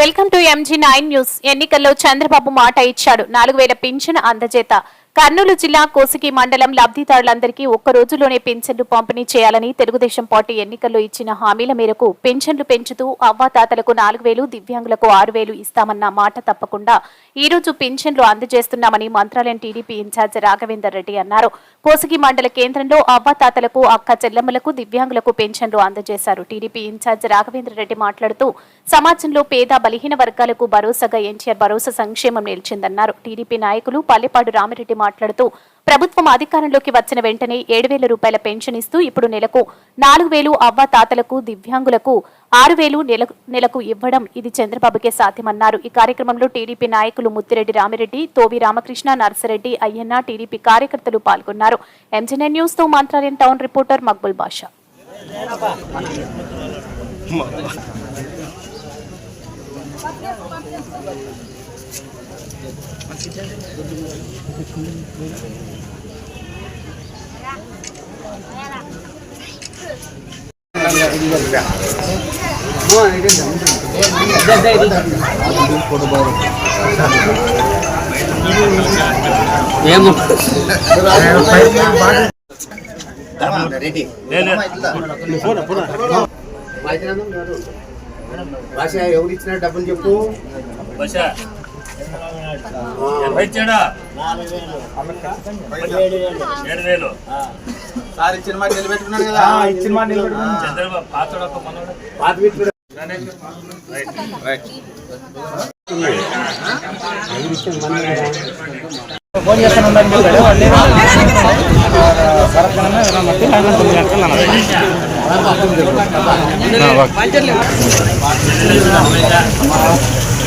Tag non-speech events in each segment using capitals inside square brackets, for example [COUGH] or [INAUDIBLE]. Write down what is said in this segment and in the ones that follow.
Welcome to MG nine news ఎన్నికల్లో చంద్రబాబు మాట ఇచ్చాడు. నాలుగు వేల పింఛన్ అందజేత. కర్నూలు జిల్లా కోసిగి మండలం లబ్ధిదారులందరికీ ఒక్క రోజులోనే పెన్షన్లు పంపిణీ చేయాలని తెలుగుదేశం పార్టీ ఎన్నికల్లో ఇచ్చిన హామీల మేరకు పెన్షన్లు పెంచుతూ అవ్వాతాతలకు నాలుగు వేలు దివ్యాంగులకు ఆరు వేలు ఇస్తామన్న మాట తప్పకుండా ఈ రోజు అందజేస్తున్నామని మంత్రాలయం టీడీపీ ఇన్ఛార్జ్ రాఘవేందర్ రెడ్డి అన్నారు. కోసిగి మండల కేంద్రంలో అవ్వాతాతలకు అక్క చెల్లెమ్మలకు దివ్యాంగులకు పెన్షన్లు అందజేశారు. టీడీపీ ఇన్ఛార్జ్ రాఘవేంద్ర రెడ్డి మాట్లాడుతూ సమాజంలో పేద బలహీన వర్గాలకు భరోసాగా ఎన్టీఆర్ భరోసా సంక్షేమం నిలిచిందన్నారు. టీడీపీ నాయకులు పల్లెపాడు రామిరెడ్డి మాట్లాడుతూ ప్రభుత్వం అధికారంలోకి వచ్చిన వెంటనే ఏడు వేల రూపాయల పెన్షన్ ఇస్తూ ఇప్పుడు నెలకు నాలుగు వేలు అవ్వ తాతలకు దివ్యాంగులకు ఆరు వేలు నెలకు నెలకు ఇవ్వడం ఇది చంద్రబాబుకే సాధ్యమన్నారు. ఈ కార్యక్రమంలో టీడీపీ నాయకులు ముత్తిరెడ్డి రామిరెడ్డి తోవి రామకృష్ణ నర్సిరెడ్డి అయ్యన్న టీడీపీ కార్యకర్తలు పాల్గొన్నారు. MG nine న్యూస్తో Mantralayam town reporter Maqbool Basha. [LAUGHS] భాష ఎవరు ఇచ్చిన డబ్బులు చెప్పు బస ఎంత ఇచ్చాడా ఏడు వేలు. సార్ ఇచ్చిన మాట నిలబెట్టుకున్నాడు కదా. ఇచ్చిన మాట నిలబెట్టుకున్నాడు. చంద్రబాబు పాతోడొక్క మనోడు పాత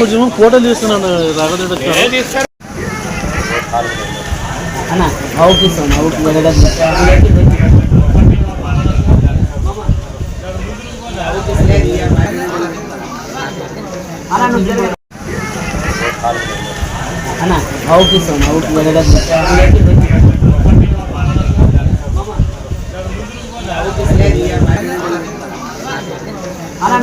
కొంచెం ఫోటోలు తీస్తున్నాను రాఘవేంద్ర అన్న అవుపిస్తాను అవుపు వెళ్ళడం అన్న అలా